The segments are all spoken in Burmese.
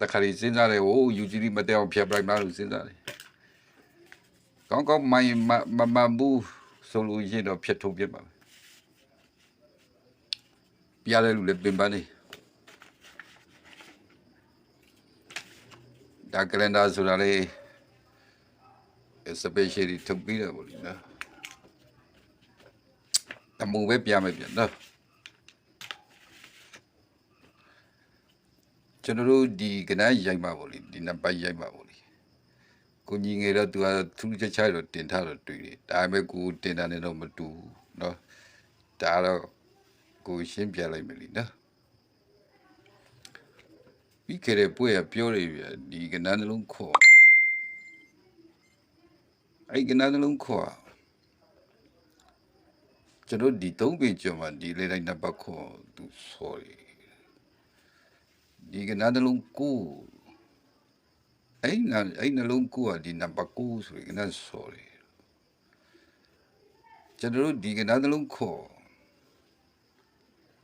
တခါရီစဉ်းစားတယ်ဟိုယူဂျီမတဲအောင်ဖျက်ပလိုက်မှလို့စဉ်းစားတယ်ကောင်းကောင်းမိုင်းမမမဘူးဆိုလို့ရှိရင်တော့ဖျက်ထုတ်ပြစ်ပါမယ်ပြရတဲ့လူလည်းပင်ပန်းနေဒါကလန်ဒါဆိုတာလေ especially ထုတ်ပြီးတော့ဗောလေနော်တမူပဲပြမယ်ပြန်နော် ကျွန်တော်တို့ဒီကနန်းရိုက်မှာဗောလေဒီနံပါတ်ရိုက်မှာဗောလေကိုကြီးငယ်တော့သူကသူချချတော့တင်ထားတော့တွေ့တယ်ဒါပေမဲ့ကိုတင်တာနဲ့တော့မတူဘူးနော်ဒါတော့ကိုရှင်းပြလိုက်မယ်လीနော်ပြီးခဲ့တဲ့ပွဲကပြောရပြဒီကနန်းနှလုံးခေါ်အဲ့ကနန်းနှလုံးခေါ်ကျွန်တော်ဒီသုံးပေကျော်မှာဒီလေတိုင်းနံပါတ်ခေါ်သူ sorry ဒီကနန်းနှလုံးကိုအဲ့နာအဲ့နှလုံးကိုကဒီနံပါတ်ကိုဆိုရင်ကနန်း sorry ကျွန်တော်ဒီကနန်းနှလုံးခေါ်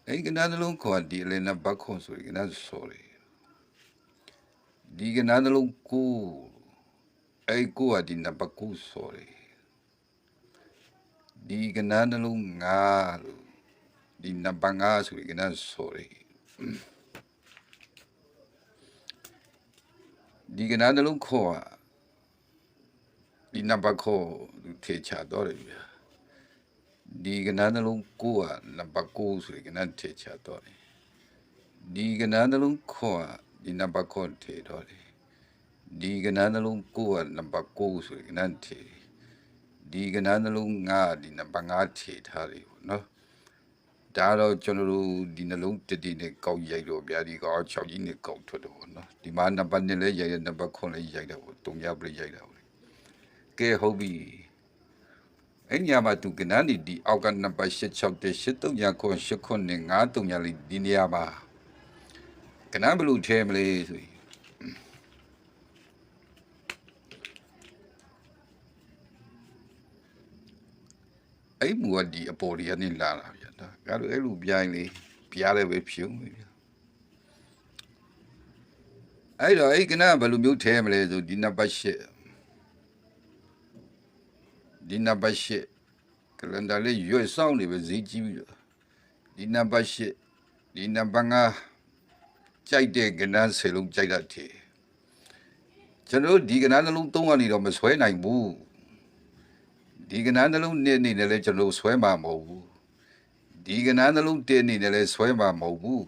အဲ့ကနန်းနှလုံးခေါ်ဒီလေနံပါတ်ခေါ်ဆိုရင်ကနန်း sorry ဒီကနန်းနှလုံးကိုအဲ့ကိုကဒီနံပါတ်9ဆိုရယ်ဒီကနန်းနှလုံး9လို့ဒီနံပါတ်9ဆိုရင်ကနန်းဆိုရယ် ဒီကနန်းနှလုံးခေါ်อ่ะဒီနံပါတ်ခေါ်သူထေချတော့တယ်ဗျာဒီကနန်းနှလုံး9อ่ะနံပါတ်9ဆိုရင်ကနန်းထေချတော့တယ်ဒီကနန်းနှလုံးခေါ်อ่ะဒီနံပါတ်ခေါ်ထေတော့တယ် ဒီကဏ္ဍနှလုံးကိုကနံပါတ်6ဆိုရင်ကဏ္ဍထေဒီကဏ္ဍနှလုံး9ဒီနံပါတ်5ထေထားတယ်ပေါ့နော် ဒါတော့ကျွန်တော်တို့ဒီနှလုံးတတိနဲ့ကောက်ရိုက်တော့ဗျာဒီကောက်6ကြီးနဲ့ကောက်ထွက်တော့ပေါ့နော်ဒီမှာနံပါတ်1လည်းရိုက်တယ်နံပါတ်9လည်းရိုက်တယ်ပေါ့တုံရပလိရိုက်တာပေါ့ကဲဟုတ်ပြီအဲ့ညမှာသူကဏ္ဍဒီဒီအောက်ကနံပါတ်8 6တဲ့8 3ညခွန်8ခွန်နဲ့9 3ညလေးဒီနေရာမှာကဏ္ဍဘယ်လိုထဲမလဲဆိုရင်အဲ့မူကဒီအပေါ်ဒီကနေလာတာဗျာ ဒါကလို့အဲ့လိုပြိုင်လေပြားလည်းပဲဖြုံးပြီဗျာအဲ့တော့အဲ့ကနဘယ်လိုမျိုးထဲမလဲဆိုဒီနံပါတ်၈ဒီနံပါတ်၈ကလန်ဒါလေးရွေ့ဆောင်နေပဲဈေးကြီးပြီတော့ဒီနံပါတ်၈ဒီနံပါတ်၅ကြိုက်တဲ့ကနန်းစေလုံးကြိုက်တတ်တယ်ကျွန်တော်တို့ဒီကနန်းနှလုံးသုံးကနေတော့မဆွဲနိုင်ဘူးဒီကဏ္ဍနှလုံးနှစ်အနေနဲ့လည်းကျွန်တော်ဆွဲမှာမဟုတ်ဘူး ဒီကဏ္ဍနှလုံးတစ်အနေနဲ့လည်းဆွဲမှာမဟုတ်ဘူး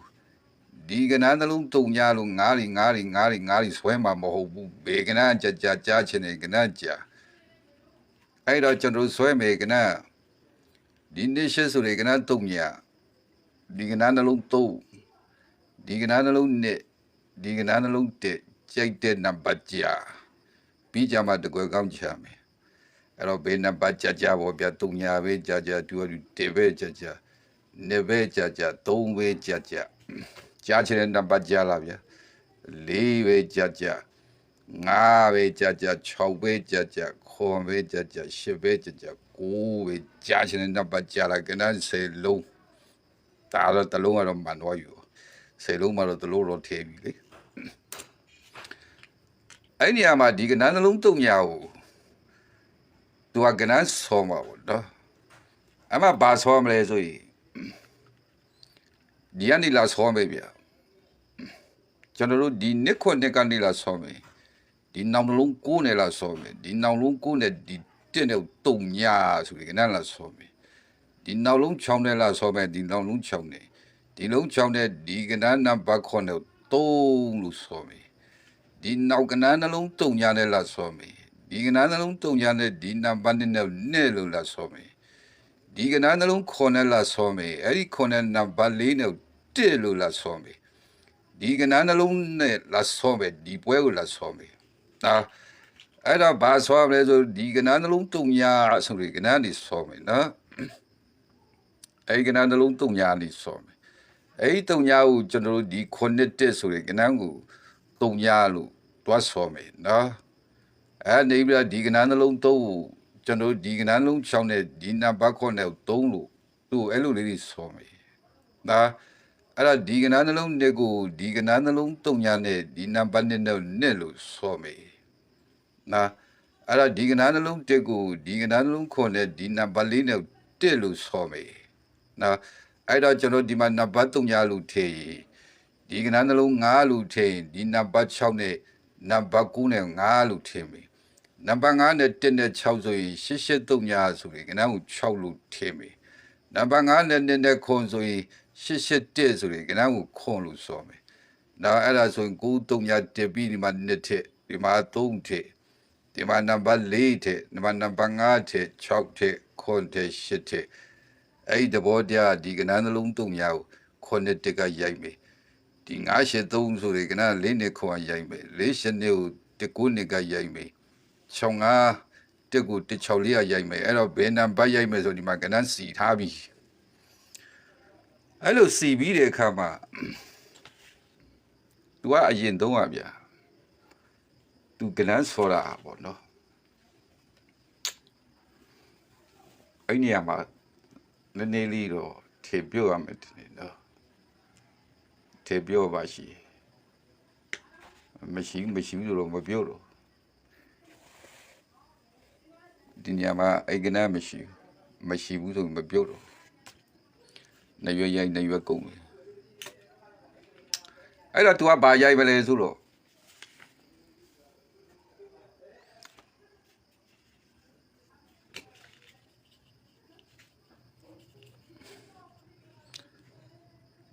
ဒီကဏ္ဍနှလုံးတုံညာလို့ငားရီငားရီငားရီငားရီဆွဲမှာမဟုတ်ဘူးဘေကဏ္ဍကြကြကြားချင်တဲ့ကဏ္ဍကြာအဲ့တော့ကျွန်တော်ဆွဲမယ်ကဏ္ဍဒီနေ့ရှစ်ဆိုတဲ့ကဏ္ဍတုံညာဒီကဏ္ဍနှလုံးသုံးဒီကဏ္ဍနှလုံးနှစ်ဒီကဏ္ဍနှလုံးတစ်ကြိုက်တဲ့နံပါတ်ကြာပြီးကြမှာတကွယ်ကောင်းချမယ်အဲ့တော့ဘေးနံပါတ်ကြကြပေါ့ဗျာတုံညာပဲကြကြတူတူတေပဲကြကြ နေပဲကြကြသုံးပဲကြကြကြားချင်တဲ့နံပါတ်ကြလာဗျာလေးပဲကြကြငါးပဲကြကြ6ပဲကြကြခွန်ပဲကြကြ10ပဲကြကြ9ပဲကြားချင်တဲ့နံပါတ်ကြလာကနန်း10လုံးဒါတော့တစ်လုံးကတော့မှန်တော့ယူ10လုံးမှတော့တစ်လုံးတော့ထည့်ပြီလေအဲ့ဒီနေရာမှာဒီကနန်းနှလုံးတုံညာကိုသူကကနန်းဆောမှာပေါ့နော်အမဘာဆောမလဲဆိုရင် ဒီကနေလာဆောမယ်ဗျာကျွန်တော်တို့ဒီနှစ်ခွနှစ်ကနေလာဆောမယ်ဒီနောင်လုံးကိုးနဲ့လာဆောမယ်ဒီနောင်လုံးကိုးနဲ့ဒီတက်နဲ့တုံညာဆိုပြီးကနန်းလာဆောမယ်ဒီနောက်လုံး6နဲ့လာဆောမယ်ဒီနောက်လုံး6နဲ့ဒီလုံး6နဲ့ဒီကနန်းနံပါတ်9နဲ့3လို့ဆောမယ်ဒီနောက်ကနန်းနှလုံးတုံညာနဲ့လာဆောမယ်ဒီကနားနှလုံးတုံညာနဲ့ဒီနံပါတ်နဲ့နဲ့လို့လာဆောမယ်ဒီကနားနှလုံးခေါ်နဲ့လာဆောမယ်အဲ့ဒီခေါ်နဲ့နံပါတ်၄နဲ့ တစ်လို့လာဆောမယ်ဒီကနားနှလုံးနဲ့လာဆောမယ်ဒီပွဲကိုလာဆောမယ်ဒါအဲ့တော့ဘာဆောမလဲဆိုဒီကနားနှလုံးတုံညာဆိုပြီးကနားနေဆောမယ်နော်အဲ့ဒီကနားနှလုံးတုံညာနေဆောမယ်အဲ့ဒီတုံညာကိုကျွန်တော်တို့ဒီခုနှစ်တစ်ဆိုတဲ့ကနားကိုတုံညာလို့တွားဆောမယ်နော်အဲ့နေပြီးတော့ဒီကနန်းနှလုံးသုံးကိုကျွန်တော်ဒီကနန်းလုံးချောင်းနဲ့ဒီနံပါတ်ခွန်နဲ့သုံးလို့သူ့အဲ့လိုလေးတွေဆောမယ်ဒါ အဲ့ဒါဒီကနာနှလုံးနှစ်ကိုဒီကနာနှလုံးတုံညာနဲ့ဒီနံပါတ်နှစ်နဲ့နဲ့လို့ဆိုမယ်နော်အဲ့ဒါဒီကနာနှလုံးတစ်ကိုဒီကနာနှလုံးခွန်နဲ့ဒီနံပါတ်လေးနဲ့တစ်လို့ဆိုမယ်နော်အဲ့တော့ကျွန်တော်ဒီမှာနံပါတ်တုံညာလို့ထည့်ဒီကနာနှလုံး9လို့ထည့်ဒီနံပါတ်6နဲ့နံပါတ်9နဲ့9လို့ထည့်မယ်နံပါတ်9နဲ့1နဲ့6ဆိုရင်88ညာဆိုရင်ကနာကို6လို့ထည့်မယ်နံပါတ်9နဲ့နဲ့နဲ့ခွန်ဆိုရင် 881ဆိုရင်ကနန်းကိုခွန်လို့ဆိုမယ်။နောက်အဲ့ဒါဆိုရင်9 3ညတက်ပြီးဒီမှာ2ထက်ဒီမှာ3ထက်ဒီမှာနံပါတ်4ထက်ဒီမှာနံပါတ်5ထက်6ထက်ခွန်ထက်8ထက်အဲ့ဒီသဘောတရားဒီကနန်းနှလုံး3ညကိုခွန်နဲ့တက်ကရိုက်မယ်။ဒီ983ဆိုရင်ကနန်း4နဲ့ခွန်ရိုက်မယ်။4ရှနဲ့ကိုတကူနဲ့ကရိုက်မယ်။65တက်ကို164ရရိုက်မယ်အဲ့တော့ဘယ်နံပါတ်ရိုက်မယ်ဆိုဒီမှာကနန်းစီထားပြီ အဲ့လိုစီပြီးတဲ့အခါမှာ तू ကအရင်သုံးရဗျာ तू ကနန်းဆော်တာပေါ့နော်အဲ့နေရာမှာနည်းနည်းလေးတော့ထေပြော့ရမယ်တင်နေနော်ထေပြော့ပါရှိမရှိဘူးမရှိဘူးလို့မပြောတော့ဒီနေရာမှာအိတ်ကနမရှိဘူးမရှိဘူးဆိုရင်မပြုတ်တော့ နေရွရိုက်နေရွကုန်တယ်အဲ့တော့ तू ကဘာရိုက်ပဲလဲဆိုတော့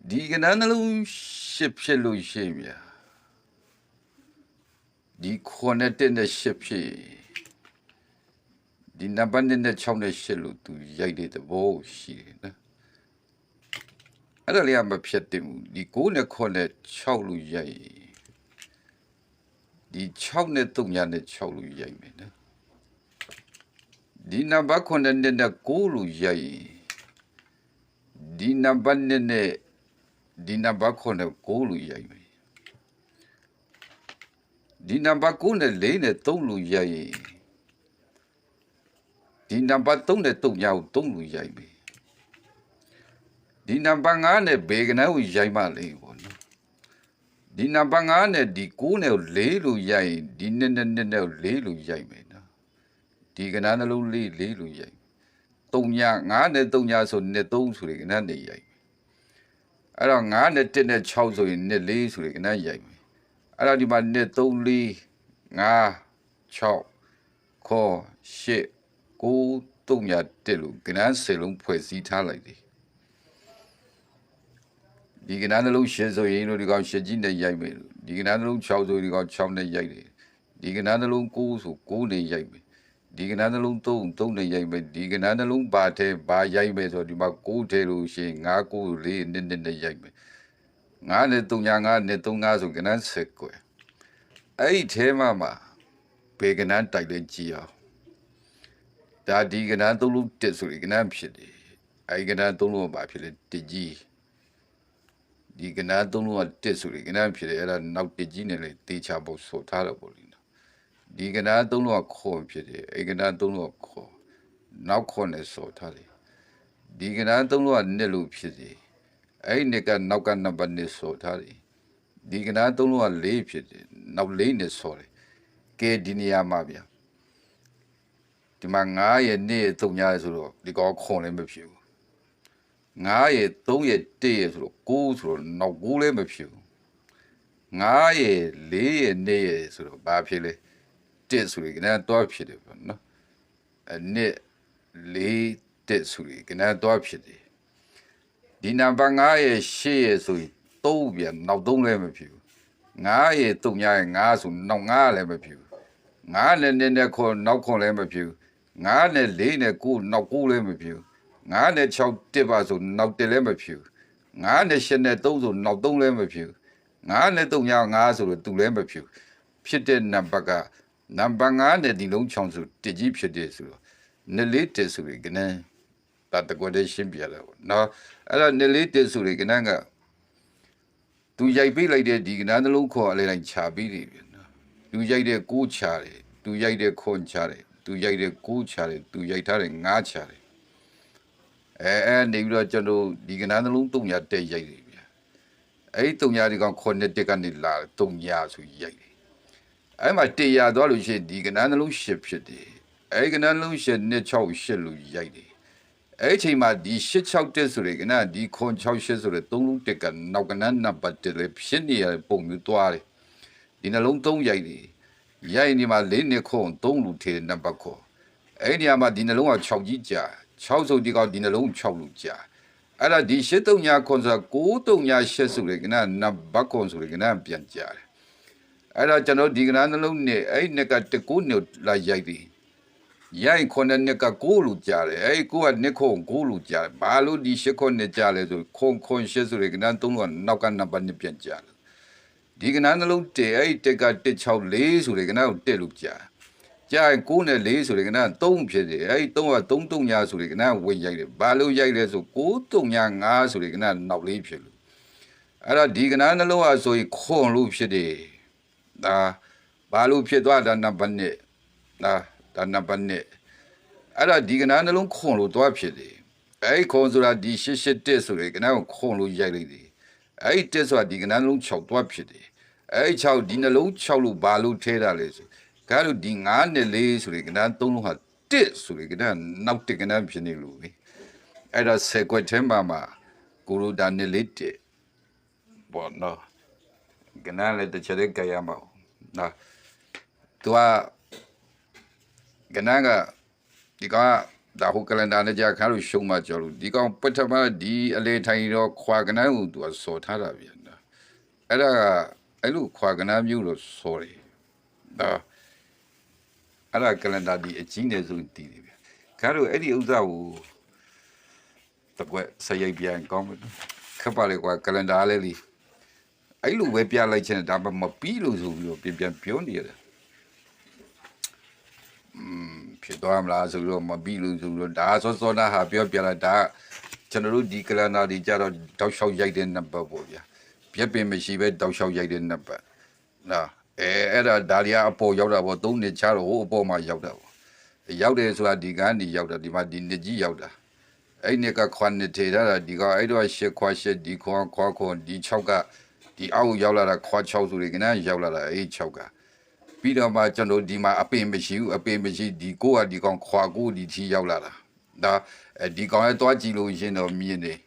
ဒီကနန်းနှလုံးရှစ်ဖြစ်လို့ရှိရင်ဗျာဒီခွန်နဲ့တက်နဲ့ရှစ်ဖြစ်ရင်ဒီနံပါတ်1နဲ့6နဲ့8လို့သူရိုက်တဲ့သဘောရှိတယ်နော် အဲ့ဒါလေးကမဖြစ်တင်ဘူးဒီ9နဲ့9နဲ့6လို့ရိုက်ဒီ6နဲ့3ညနဲ့6လို့ရိုက်မယ်နော်ဒီနံပါတ်9နဲ့နဲ့9လို့ရိုက်ဒီနံပါတ်1နဲ့ဒီနံပါတ်9နဲ့9လို့ရိုက်မယ်ဒီနံပါတ်9နဲ့4နဲ့3လို့ရိုက်ဒီနံပါတ်3နဲ့3ညကို3လူရိုက်ပြီ ဒီနံပါတ်5နဲ့ဘေကနန်းကိုရိုက်မှလေပေါ့နော်ဒီနံပါတ်5နဲ့ဒီ9နဲ့4လူရိုက်ဒီနဲ့နဲ့နဲ့နဲ့4လူရိုက်မယ်နော်ဒီကနန်းနှလုံးလေး4လူရိုက်3ည5နဲ့3ညဆိုနဲ့3ဆိုရင်ကနန်းနေရိုက်အဲ့တော့9နဲ့1နဲ့6ဆိုရင်နဲ့4ဆိုရင်ကနန်းရိုက်မယ်အဲ့တော့ဒီမှာနဲ့3 4 5 6ခေါ်8ကိုတုံညာတက်လို့ကနန်းစေလုံးဖွဲ့စည်းထားလိုက်တယ် ဒီကနန်းနှလုံးရှင်းဆိုရင်တို့ဒီကောင်ရှင်းကြီးနဲ့ရိုက်မယ်လို့ဒီကနန်းနှလုံး6ဆိုဒီကောင်6နဲ့ရိုက်တယ်ဒီကနန်းနှလုံး9ဆို9နဲ့ရိုက်မယ်ဒီကနန်းနှလုံး3 3နဲ့ရိုက်မယ်ဒီကနန်းနှလုံးပါတဲ့ဘာရိုက်မယ်ဆိုဒီမှာ9ထဲလို့ရှိရင်9 9 4နဲ့နဲ့နဲ့ရိုက်မယ်9နဲ့3ညာ9နဲ့3 5ဆိုကနန်း10ကွယ်အဲ့ဒီထဲမှာမှာဘေကနန်းတိုက်လဲကြည့်အောင်ဒါဒီကနန်းသုံးလုံးတက်ဆိုရင်ကနန်းဖြစ်တယ်အဲဒီကနန်းသုံးလုံးကဘာဖြစ်လဲတကြီး ဒီကနန်းသုံးလုံးကတက်ဆိုရင်ကနန်းဖြစ်တယ်အဲ့ဒါနောက်တကြီးနဲ့လေတေချာဖို့ဆိုထားတော့ပေါ့လေနော်ဒီကနန်းသုံးလုံးကခေါ်ဖြစ်တယ်အဲဒီကနန်းသုံးလုံးကခေါ်နောက်ခေါ်နဲ့ဆိုထားတယ်ဒီကနန်းသုံးလုံးကနှစ်လို့ဖြစ်တယ်အဲ့ဒီနှစ်ကနောက်ကနံပါတ်နှစ်ဆိုထားတယ်ဒီကနန်းသုံးလုံးကလေးဖြစ်တယ်နောက်လေးနဲ့ဆိုတယ်ကဲဒီနေရာမှာဗျာဒီမှာ9ရဲ့2ရဲ့3ရဲ့ဆိုတော့ဒီကောင်ခွန်လည်းမဖြစ်ဘူး 9ရဲ့3ရဲ့1ရဲ့ဆိုတော့9ဆိုတော့နောက်9လည်းမဖြစ်ဘူး9ရဲ့4ရဲ့2ရဲ့ဆိုတော့ဘာဖြစ်လဲ1ဆိုရင်ကတော့ဖြစ်တယ်ပေါ့နော်အနှစ်4 1ဆိုရင်ကတော့ဖြစ်တယ်ဒီနံပါတ်9ရဲ့8ရဲ့ဆိုရင်3ပြန်နောက်3လည်းမဖြစ်ဘူး9ရဲ့3ရဲ့9ဆိုနောက်9လည်းမဖြစ်ဘူး9နဲ့နဲ့ခွန်နောက်ခွန်လည်းမဖြစ်ဘူး9နဲ့4နဲ့9နောက်9လည်းမဖြစ်ဘူး 9နဲ့6တစ်ပါဆိုနောက်တစ်လည်းမဖြစ်ဘူး9နဲ့8နဲ့3ဆိုနောက်3လည်းမဖြစ်ဘူး9နဲ့3ည9ဆိုတော့သူလည်းမဖြစ်ဘူးဖြစ်တဲ့နံပါတ်ကနံပါတ်9နဲ့ဒီလုံးချောင်းဆိုတကြီးဖြစ်တယ်ဆိုတော့နှစ်လေးတက်ဆိုရင်ကနန်းတတ်ကွက်တဲ့ရှင်းပြတယ်ပေါ့နော်အဲ့တော့နှစ်လေးတက်ဆိုရင်ကနန်းကသူရိုက်ပေးလိုက်တဲ့ဒီကနန်းနှလုံးခေါ်အလေးတိုင်းခြာပြီးတယ်ဗျနော်သူရိုက်တဲ့ကိုးခြာတယ်သူရိုက်တဲ့ခွန်ခြာတယ်သူရိုက်တဲ့ကိုးချတယ်သူရိုက်ထားတဲ့ငါးချတယ် အဲအဲနေပြီးတော့ကျွန်တော်ဒီကနန်းနှလုံးတုံညာတက်ရိုက်တယ်ဗျာအဲ့ဒီတုံညာဒီကောင်ခုနှစ်တက်ကနေလာတုံညာဆိုရိုက်တယ်အဲ့မှာတေရသွားလို့ရှိရင်ဒီကနန်းနှလုံးရှစ်ဖြစ်တယ်အဲ့ဒီကနန်းနှလုံးရှစ်နှစ်6 8လို့ရိုက်တယ်အဲ့ဒီအချိန်မှာဒီ86တက်ဆိုရယ်ကနန်းဒီခွန်68ဆိုရယ်သုံးလုံးတက်ကနောက်ကနန်းနံပါတ်တက်လေဖြစ်နေရပုံမျိုးသွားတယ်ဒီနှလုံးသုံးရိုက်တယ်ရိုက်နေမှာ၄နှစ်ခွန်သုံးလူထေနံပါတ်ခွန်အဲ့ဒီနေရာမှာဒီနှလုံးက6ကြီးကြာ 6ဆိုဒီကောင်ဒီနှလုံး6လူကြာအဲ့ဒါဒီရှစ်တုံညာခွန်ဆိုတာ9တုံညာရှစ်ဆိုလေကနနဘတ်ခွန်ဆိုလေကနပြန်ကြတယ်အဲ့တော့ကျွန်တော်ဒီကနနှလုံးနဲ့အဲ့နှစ်ကတကူနှစ်လာရိုက်ပြီရိုက်ခွန်နှစ်က9လူကြတယ်အဲ့ကိုကနှစ်ခွန်9လူကြတယ်ဘာလို့ဒီရှစ်ခွန်နှစ်ကြလဲဆိုခွန်ခွန်ရှစ်ဆိုလေကနသုံးကနောက်ကနံပါတ်နှစ်ပြန်ကြတယ်ဒီကနနှလုံးတအဲ့တက်က164ဆိုလေကနကိုတက်လူကြတယ် ကြာရင်9နဲ့4ဆိုရင်ကန3ဖြစ်တယ်အဲ့ဒီ3က3တုံညာဆိုရင်ကနဝင်ရိုက်တယ်ဘာလို့ရိုက်လဲဆို9တုံညာ5ဆိုရင်ကနနောက်လေးဖြစ်လို့အဲ့တော့ဒီကနနှလုံးဟာဆိုရင်ခွန်လို့ဖြစ်တယ်ဒါဘာလို့ဖြစ်သွားတာနံပါတ်1ဒါဒါနံပါတ်1အဲ့တော့ဒီကနနှလုံးခွန်လို့သွားဖြစ်တယ်အဲ့ဒီခွန်ဆိုတာဒီ881ဆိုရင်ကနကိုခွန်လို့ရိုက်လိုက်တယ်အဲ့ဒီ1ဆိုတာဒီကနနှလုံး6သွားဖြစ်တယ်အဲ့ဒီ6ဒီနှလုံး6လို့ဘာလို့ထဲတာလဲဆို ကားလို့ဒီ9နဲ့4ဆိုရင်ကနန်း3လုံးဟာ1ဆိုရင်ကနန်းနောက်တစ်ကနန်းဖြစ်နေလို့ပဲအဲ့ဒါဆယ်ကွက်ထဲမှာမှာကိုရိုဒါနဲ့လေးတက်ဘောနော်ကနန်းလည်းတစ်ချက်တည်းကြရမှာနော်သူကကနန်းကဒီကဒါဟုတ်ကလန်ဒါနဲ့ကြာခါလို့ရှုံးမှကြော်လို့ဒီကောင်ပထမဒီအလေထိုင်တော့ခွာကနန်းကိုသူကစော်ထားတာပြန်နော်အဲ့ဒါကအဲ့လိုခွာကနန်းမျိုးလို့စော်တယ်နော် အဲ့ဒါကလန်ဒါဒီအကြီးနေဆုံးတည်တယ်ဗျခါတို့အဲ့ဒီဥစ္စာကိုတကွက်စရိတ်ပြန်ကောင်းမယ်ခပ်ပါလေကွာကလန်ဒါလေးလီအဲ့လိုပဲပြလိုက်ချင်တယ်ဒါမှမပြီးလို့ဆိုပြီးတော့ပြန်ပြန်ပြောနေရတယ်อืมဖြစ်သွားမလားဆိုတော့မပြီးလို့ဆိုတော့ဒါစောစောနာဟာပြောပြလာဒါကျွန်တော်တို့ဒီကလန်ဒါဒီကြတော့တောက်လျှောက်ရိုက်တဲ့နံပါတ်ပေါ့ဗျာပြက်ပင်မရှိပဲတောက်လျှောက်ရိုက်တဲ့နံပါတ်နော် အဲအဲ့ဒါဒါရီယာအပေါ်ရောက်တာပေါ့သုံးနှစ်ချတော့ဟိုအပေါ်မှာရောက်တာပေါ့ရောက်တယ်ဆိုတာဒီကနေရောက်တာဒီမှာဒီနှစ်ကြီးရောက်တာအဲ့နှစ်ကခွန်နှစ်ထေတာဒီကအဲ့တော့ရှစ်ခွာရှစ်ဒီခွန်ခွာခွန်ဒီ6ကဒီအောက်ရောက်လာတာခွာ6ဆိုရင်ကနရောက်လာတာအဲ့6ကပြီးတော့မှကျွန်တော်ဒီမှာအပင်မရှိဘူးအပင်မရှိဒီကိုကဒီကောင်ခွာကိုဒီထီရောက်လာတာဒါဒီကောင်ရဲ့တွားကြည့်လို့ရှင်တော့မြင်တယ်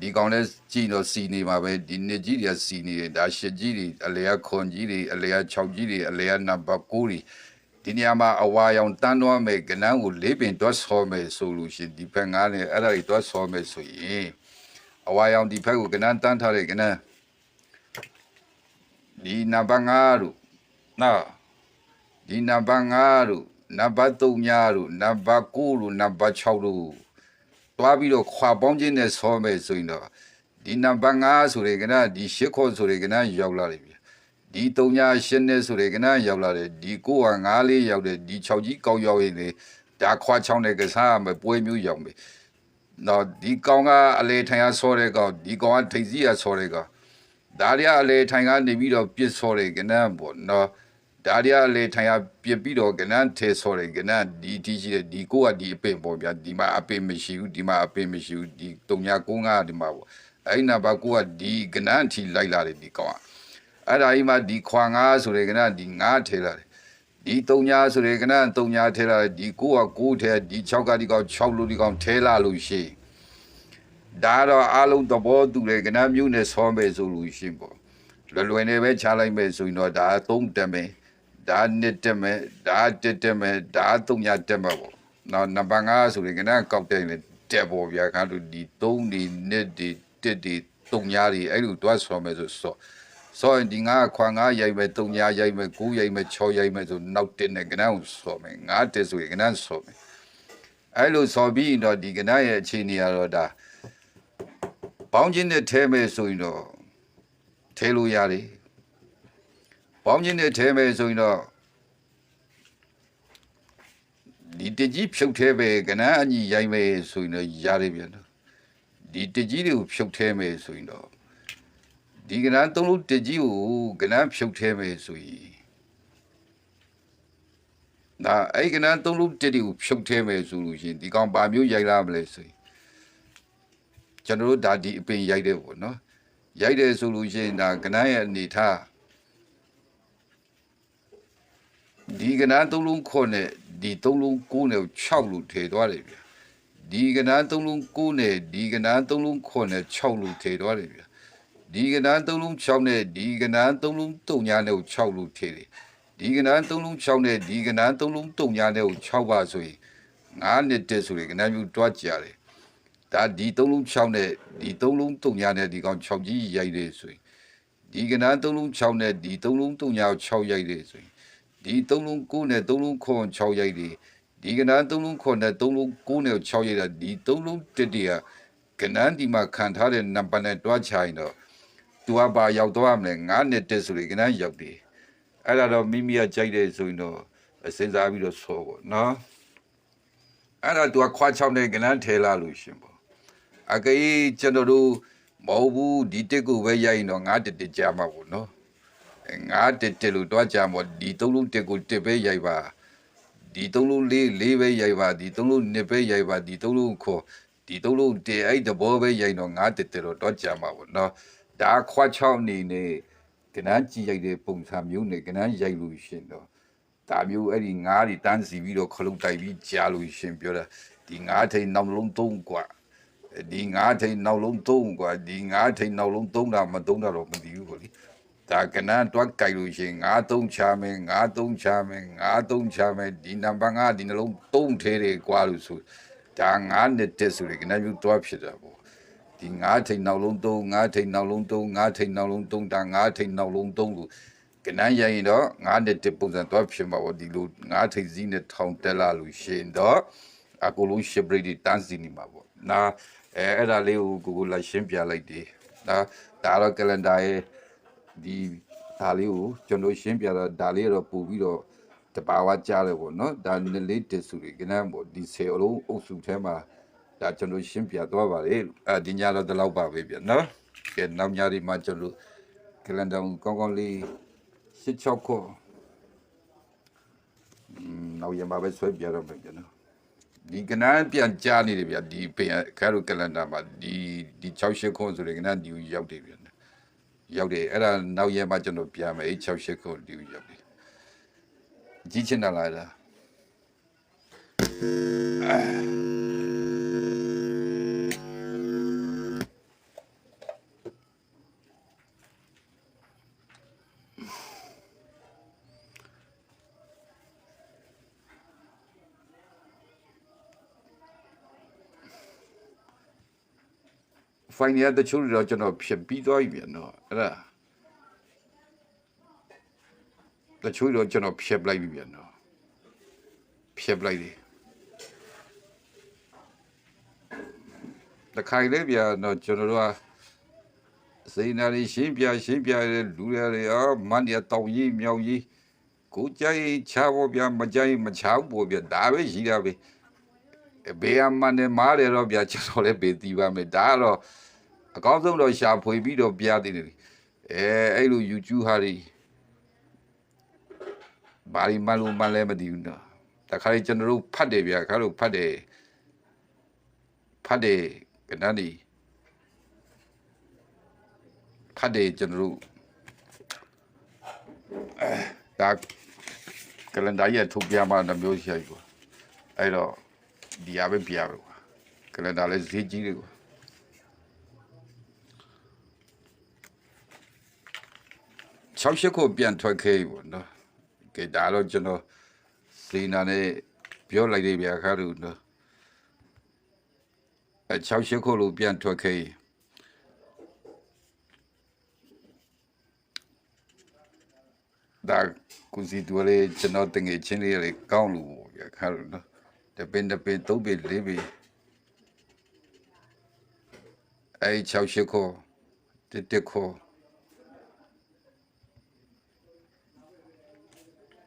ဒီကောင်လည်းကြည်တော့စီနေမှာပဲဒီနှစ်ကြီးတွေကစီနေတယ်ဒါရှစ်ကြီးတွေအလေကခွန်ကြီးတွေအလေက6ကြီးတွေအလေကနံပါတ်9တွေဒီနေရာမှာအဝါရောင်တန်းတော့မယ်ကနန်းကိုလေးပင်တွတ်ဆောမယ်ဆိုလို့ရှိရင်ဒီဘက်ငားနဲ့အဲ့ဒါတွေတွတ်ဆောမယ်ဆိုရင်အဝါရောင်ဒီဘက်ကိုကနန်းတန်းထားတဲ့ကနန်းဒီနံပါတ်9တို့နော်ဒီနံပါတ်9တို့နံပါတ်3ညာတို့နံပါတ်9တို့နံပါတ်6တို့ တွားပြီးတော့ခွာပေါင်းခြင်းနဲ့ဆောမယ်ဆိုရင်တော့ဒီနံပါတ်5ဆိုရင်ကနဒီရှစ်ခေါ်ဆိုရင်ကနရောက်လာတယ်ဗျဒီ3ညာရှစ်နဲ့ဆိုရင်ကနရောက်လာတယ်ဒီ9က5လေးရောက်တယ်ဒီ6ကြီးကောင်းရောက်ရင်လေဒါခွာချောင်းတဲ့ကစားမယ်ပွဲမျိုးရောက်မယ်နော်ဒီကောင်ကအလေထိုင်ရဆောတဲ့ကောင်ဒီကောင်ကထိပ်စီးရဆောတဲ့ကောင်ဒါရီကအလေထိုင်ကနေပြီးတော့ပြစ်ဆောတယ်ကနပေါ့နော် ဒါရီကအလေထိုင်ရပြစ်ပြီးတော့ကနထဲဆောတယ်ကနဒီတီရှိတယ်ဒီကိုကဒီအပင်ပေါ့ဗျာဒီမှာအပင်မရှိဘူးဒီမှာအပင်မရှိဘူးဒီတုံညာကုန်းကဒီမှာပေါ့အဲ့နာဘာကိုကဒီကနအထိလိုက်လာတယ်ဒီကောင်ကအဲ့ဒါကြီးမှဒီခွာငါဆိုတယ်ကနဒီငါထဲလာတယ်ဒီတုံညာဆိုတယ်ကနတုံညာထဲလာတယ်ဒီကိုကကိုထဲဒီ6ကဒီကောင်6လို့ဒီကောင်ထဲလာလို့ရှိရင်ဒါတော့အားလုံးသဘောတူတယ်ကနမျိုးနဲ့ဆောမယ်ဆိုလို့ရှင်းပေါ့လွယ်လွယ်နဲ့ပဲချလိုက်မယ်ဆိုရင်တော့ဒါသုံးတက်မယ် ဒါနှစ်တက်မယ်ဒါတက်တက်မယ်ဒါသုံးညတက်မှာပေါ့နောက်နံပါတ်5ဆိုရင်ကနကောက်တယ်လေတက်ပေါ့ဗျာခါတို့ဒီ3ဒီနှစ်ဒီတက်ဒီသုံးညတွေအဲ့လိုတွားဆောမယ်ဆိုဆောဆောရင်ဒီငါခွာငါရိုက်မယ်သုံးညရိုက်မယ်9ရိုက်မယ်6ရိုက်မယ်ဆိုနောက်တက်နဲ့ကနကိုဆောမယ်5တက်ဆိုရင်ကနဆောမယ်အဲ့လိုဆောပြီးရင်တော့ဒီကနရဲ့အခြေအနေကတော့ဒါပေါင်းချင်းနဲ့ထဲမယ်ဆိုရင်တော့ထဲလို့ရတယ် ပေါင်းချင်းနဲ့ထဲမယ်ဆိုရင်တော့ဒီတကြီးဖြုတ်ထဲပဲကနန်းအညီရိုက်မယ်ဆိုရင်တော့ရတယ်ပြန်တော့ဒီတကြီးတွေကိုဖြုတ်ထဲမယ်ဆိုရင်တော့ဒီကနန်းသုံးလို့တကြီးကိုကနန်းဖြုတ်ထဲမယ်ဆိုရင်ဒါအဲ့ကနန်းသုံးလို့တကြီးကိုဖြုတ်ထဲမယ်ဆိုလို့ရှိရင်ဒီကောင်ဘာမျိုးရိုက်လာမလဲဆိုရင်ကျွန်တော်တို့ဒါဒီအပင်ရိုက်တဲ့ပေါ့နော်ရိုက်တယ်ဆိုလို့ရှိရင်ဒါကနန်းရဲ့အနေထား ဒီကနန်းသုံးလုံးခွနဲ့ဒီသုံးလုံးကိုးနဲ့6လို့ထည့်သွားတယ်ဗျာဒီကနန်းသုံးလုံးကိုးနဲ့ဒီကနန်းသုံးလုံးခွနဲ့6လို့ထည့်သွားတယ်ဗျာဒီကနန်းသုံးလုံး6နဲ့ဒီကနန်းသုံးလုံးတုံညာနဲ့6လို့ထည့်တယ်ဒီကနန်းသုံးလုံး6နဲ့ဒီကနန်းသုံးလုံးတုံညာနဲ့6ပါဆိုရင်9နှစ်တည်းဆိုရင်ကနန်းမျိုးတွားကြတယ်ဒါဒီသုံးလုံး6နဲ့ဒီသုံးလုံးတုံညာနဲ့ဒီကောင်6ကြီးရိုက်တယ်ဆိုရင်ဒီကနာသုံးလုံး6နဲ့ဒီသုံးလုံးတုံညာ6ရိုက်တယ်ဆိုရင် ဒီသုံးလုံး9နဲ့သုံးလုံးခွန်6ရိုက်တယ်ဒီကနာသုံးလုံးခွန်နဲ့သုံးလုံး9နဲ့6ရိုက်တာဒီသုံးလုံးတစ်တည်းကနန်းဒီမှာခံထားတဲ့နံပါတ်နဲ့တွားချရင်တော့သူကပါရောက်သွားမယ်9နဲ့တက်ဆိုရင်ကနန်းရောက်တယ်အဲ့ဒါတော့မိမိကကြိုက်တယ်ဆိုရင်တော့စဉ်းစားပြီးတော့ဆောပေါ့နော်အဲ့ဒါသူကခွာ6နဲ့ကနန်းထဲလာလို့ရှင်ပေါ့အကေကျွန်တော်တို့မဟုတ်ဘူးဒီတစ်ကိုပဲရိုက်ရင်တော့ငါတစ်တစ်ကြာမှာပေါ့နော် အဲငါတစ်တစ်လို့တွားကြမှာဒီသုံးလုံးတစ်ကိုတစ်ပဲရိုက်ပါဒီသုံးလုံးလေးလေးပဲရိုက်ပါဒီသုံးလုံးနှစ်ပဲရိုက်ပါဒီသုံးလုံးခေါ်ဒီသုံးလုံးတစ်အဲ့တဘောပဲရိုက်တော့ငါတစ်တစ်လို့တွားကြမှာပေါ့နော်ဒါခွာချောင်းနေနေကနန်းကြည့်ရိုက်တဲ့ပုံစံမျိုးနဲ့ကနန်းရိုက်လို့ရှင်တော့ ဒါမျိုးအဲ့ဒီငါးတွေတန်းစီပြီးတော့ခလုတ်တိုက်ပြီးကြားလို့ရှင်ပြောတာဒီငါးထိန်နောက်လုံးသုံးกว่าဒီငါးထိန်နောက်လုံးသုံးกว่าဒီငါးထိန်နောက်လုံးသုံးတာမသုံးတာတော့မသိဘူးပေါ့လေ ဒါကဏတွက်ကြိုက်လို့ရှိရင်ငါသုံးချမယ်ငါသုံးချမယ်ငါသုံးချမယ်ဒီနံပါတ်ငါဒီနှလုံးသုံးထဲတယ်ကွာလို့ဆိုဒါငါနဲ့တက်ဆိုရင်ကဏမျိုးတွက်ဖြစ်တာပေါ့ဒီငါထိန်နောက်လုံးသုံးငါထိန်နောက်လုံးသုံးငါထိန်နောက်လုံးသုံးဒါငါထိန်နောက်လုံးသုံးလို့ကဏရရင်တော့ငါနဲ့တက်ပုံစံတွက်ဖြစ်မှာပေါ့ဒီလိုငါထိန်စည်းနဲ့ထောင်တက်လာလို့ရှိရင်တော့အကူလုံးရှစ်ပရိတ်တန်းစီနေမှာပေါ့နာအဲအဲ့ဒါလေးကိုကိုကိုလာရှင်းပြလိုက်တယ်ဒါဒါတော့ကလန်ဒါရဲ့ ဒီဒါလေးကိုကျွန်တော်ရှင်းပြတော့ဒါလေးတော့ပို့ပြီးတော့တဘာဝကြားတယ်ပေါ့နော်ဒါနလေးတဆူတွေကနန်းပေါ့ဒီဆယ်အလုံးအုပ်စုထဲမှာဒါကျွန်တော်ရှင်းပြသွားပါလေအဲဒီညတော့ဒီလောက်ပါပဲဗျနော်ကဲနောက်ညဒီမှာကျွန်တော်ကလန်ဒါကိုကောင်းကောင်းလေး16ခုอืมနောက်ရမှာပဲဆွဲပြတော့မယ်ကျွန်တော်ဒီကနန်းပြန်ကြားနေတယ်ဗျဒီပင်ခါရိုကလန်ဒါမှာဒီဒီ68ခုဆိုတဲ့ကနန်းဒီကိုရောက်တယ်ဗျ ရောက်တယ်အဲ့ဒါနောက်ရမှာကျွန်တော်ပြန်မယ်အဲ့68ခုဒီကိုရောက်တယ်ကြီးချင်တာလားလား ဖိုင်ရတဲ့ချိုးတော့ကျွန်တော်ဖြစ်ပြီးသွားပြီဗျနော်အဲ့ဒါတချို့တော့ကျွန်တော်ဖြစ်လိုက်ပြီဗျနော်ဖြစ်လိုက်တယ်တခိုင်လေးဗျနော်ကျွန်တော်တို့ကစိန်နာရီရှင်းပြရှင်းပြတဲ့လူတွေအော်မန်ရတောင်ကြီးမြောင်ကြီးကိုကြိုက်ချဖို့ဗျမကြိုက်မချဘူးဗျဒါပဲရှိတာပဲဘေးအမနဲ့မားတယ်တော့ဗျာကျွန်တော်လည်းဘေးတီးပါမယ်ဒါကတော့ အကောင်းဆုံးတော့ရှာဖွေပြီးတော့ပြသေးတယ်အဲအဲ့လို YouTube ဟာတွေဘာလို့မလို့မလဲမသိဘူးနော်တခါလေကျွန်တော်တို့ဖတ်တယ်ဗျာခါတို့ဖတ်တယ်ဖတ်တယ်ကနန်းဒီဖတ်တယ်ကျွန်တော်တို့အဲဒါကလန်ဒါရထုတ်ပြမှာတစ်မျိုးရှိရကွာအဲ့တော့ဒီရပဲပြရပဲကွာကလန်ဒါလည်းဈေးကြီးတယ်ကွာ 60ခုပြန်ထွက်ခဲ့ပြီပေါ့နော်ကဲဒါတော့ကျွန်တော်စီနာနဲ့ပြောလိုက်တယ်ဗျာခါလို့နော်အဲ60ခုလို့ပြန်ထွက်ခဲ့ဒါကုစီတူလေကျွန်တော်တငယ်ချင်းလေးလေးကောင်းလို့ပေါ့ဗျာခါလို့နော်တပင်တပင်သုံးပင်လေးပင်အဲ6ရှစ်ခေါ်တစ်တစ်ခေါ်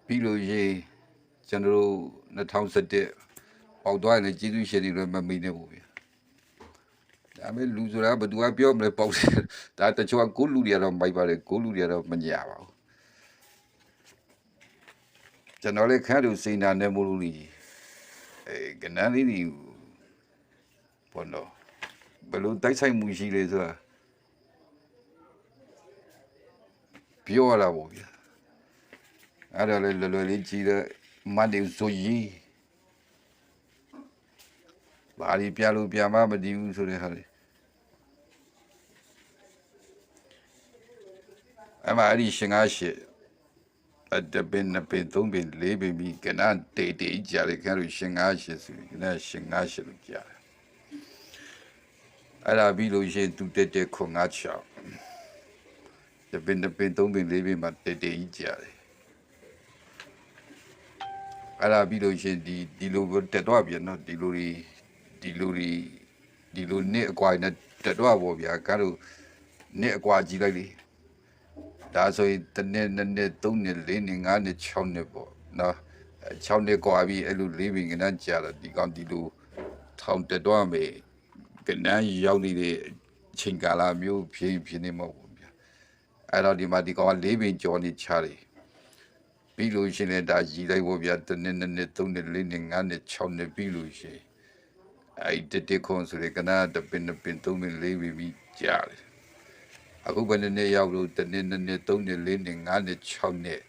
ပြီးလို့ရေကျွန်တော်တို့2017ပေါက်သွားရင်ကျေးဇူးရှင်တွေလည်းမမေ့နေဘူးဗျာဒါပေမဲ့လူဆိုတာဘယ်သူကပြောမလဲပေါက်တယ်ဒါတချို့ကကိုလူတွေကတော့မိုက်ပါတယ်ကိုလူတွေကတော့မညာပါဘူးကျွန်တော်လည်းခန့်သူစိန်နာနေမို့လို့ကြီးအဲကနန်းလေးတွေဘောနော်ဘယ်လိုတိုက်ဆိုင်မှုရှိလဲဆိုတာပြောရတာပေါ့ဗျာ အဲ့ဒါလေလွယ်လွယ်လေးကြည့်တဲ့မတ်တေဆိုကြီးဘာဒီပြလို့ပြမမတည်ဘူးဆိုတဲ့ဟာလေအမအဲ့ဒီရှင်ကားရှစ်အတပင်နပင်သုံးပင်လေးပင်ပြီးကနတေတေကြရခဲ့လို့ရှင်ကားရှစ်ဆိုရင်ကနရှင်ကားရှစ်လို့ကြားတယ်အဲ့ဒါပြီးလို့ရှိရင်သူတက်တက်ခွန်ငါချောင်းတပင်နပင်သုံးပင်လေးပင်မှာတေတေကြီးကြရတယ် အဲ့ဒါပြီးလို့ရှိရင်ဒီဒီလိုတက်တော့ပြန်တော့ဒီလိုဒီဒီလိုဒီဒီလိုနဲ့အကွာနဲ့တက်တော့ပေါ့ဗျာကားလို့နဲ့အကွာကြည့်လိုက်လေ ဒါဆိုရင်တစ်နှစ်နှစ်နှစ်သုံးနှစ်လေးနှစ်ငါးနှစ်၆နှစ်ပေါ့နော်အဲ၆နှစ်กว่าပြီအဲ့လိုလေးပင်ကနန်းကြာတော့ဒီကောင်ဒီလိုထောင်တက်တော့မယ်ကနန်းရောက်နေတဲ့အချိန်ကာလမျိုးဖြင်းဖြင်းနေမဟုတ်ဘူးဗျာအဲ့တော့ဒီမှာဒီကောင်ကလေးပင်ကြော်နေချတယ် ပြီးလို့ရှိရင်လည်းဒါရည်လိုက်ဖို့ဗျာတစ်နှစ်နှစ်နှစ်သုံးနှစ်လေးနှစ်ငါးနှစ်၆နှစ်ပြီးလို့ရှိရင်အဲ့ဒီတက်ခွန်ဆိုတဲ့ကနန်းတပင်တပင်သုံးပင်လေးပင်ပြီးကြာတယ်အခုဘယ်နှစ်နှစ်ရောက်လို့တစ်နှစ်နှစ်နှစ်သုံးနှစ်လေးနှစ်ငါးနှစ်၆နှစ်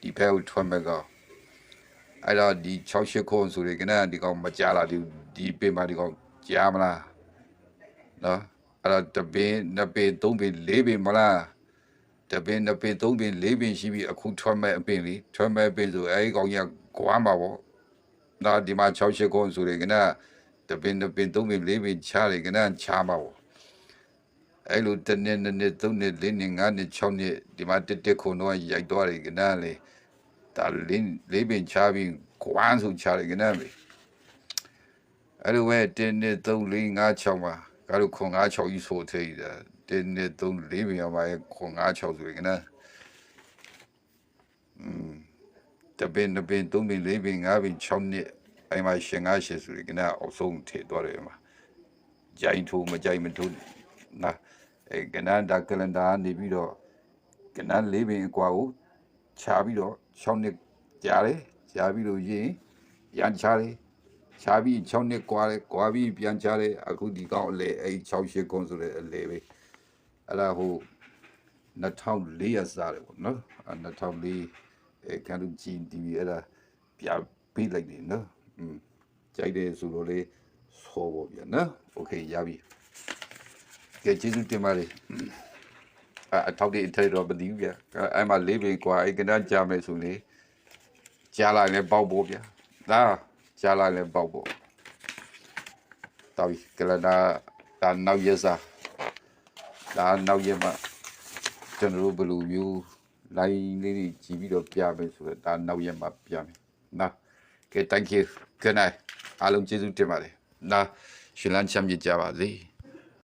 ဒီဘက်ကိုထွက်မဲ့ကောင်အဲ့တော့ဒီ6 8ခုဆိုရင်ကနဒီကောင်မကြလာဒီဒီပင်မဒီကောင်ကြားမလားနော်အဲ့တော့တပင်နှစ်ပင်သုံးပင်လေးပင်မလား တပင်နှစ်ပင်သုံးပင်လေးပင်ရှိပြီအခုထွက်မဲ့အပင်လေးထွက်မဲ့ပင်ဆိုအဲ့ဒီကောင်ကြီးကကွာမှာပေါ့ဒါဒီမှာ6 8ခုဆိုရင်ကနတပင်နှစ်ပင်သုံးပင်လေးပင်ချားတယ်ကနချားမှာပေါ့အဲ့လိုတစ်နှစ်နှစ်နှစ်သုံးနှစ်လေးနှစ်ငါးနှစ်၆နှစ်ဒီမှာတက်တက်ခုံတော့ရိုက်သွားတယ်ကနန်းလေဒါလေးလေးပင်ချပြီးကွမ်းဆိုချတယ်ကနန်းလေအဲ့လိုပဲတစ်နှစ်သုံးလေးငါး၆မှာကားလို့ခုံငါး၆ကြီးဆိုသေးတယ် တစ်နှစ်သုံးလေးပင်ရပါရဲ့ခုံငါး၆ဆိုရင်ကနန်းอืมတပင်တပင်သုံးပင်လေးပင်ငါးပင်၆နှစ်အဲ့မှာရှင်ငါးရှစ်ဆိုရင်ကနန်းအောက်ဆုံးထည့်သွားတယ်မှာကြိုင်ထိုးမကြိုင်မထိုးနာအဲကနန်းဒါကလန်ဒါနေပြီးတော့ကနန်းလေးပင်အကွာကိုခြာပြီးတော့6နှစ်ကြာတယ်ကြာပြီးလို့ရင်ပြန်ခြားတယ်ခြားပြီး6နှစ်ကွာတယ်ကွာပြီးပြန်ခြားတယ်အခုဒီကောင်အလေအဲ6 8ကုန်းဆိုတဲ့အလေပဲ အဲ့ဒါဟို2004ရစားတယ်ပေါ့နော်အဲ2004အဲကန်လူဂျင်းတီဗီအဲ့ဒါပြပေးလိုက်တယ်နော်อืมကြိုက်တယ်ဆိုတော့လေဆိုပေါ့ဗျာနော်โอเคရပြီ ကဲကျေးဇူးတင်ပါတယ်အအထောက်တဲ့အထက်တော့မသိဘူးဗျအဲ့အဲ့မှာလေးပင်ကွာအဲ့ကနကြားမယ်ဆိုလေကြားလာလဲပေါက်ဖို့ဗျဒါကြားလာလဲပေါက်ဖို့တော်ပြီကလနာဒါနောက်ရက်စား ဒါနောက်ရက်မှာကျွန်တော်တို့ဘယ်လိုမျိုးလိုင်းလေးတွေကြည့်ပြီးတော့ပြမယ်ဆိုတော့ဒါနောက်ရက်မှာပြမယ်နော်ကဲ thank you good night အားလုံးကျေးဇူးတင်ပါတယ်နော်ရှင်လန်းချမ်းမြေကြပါစေ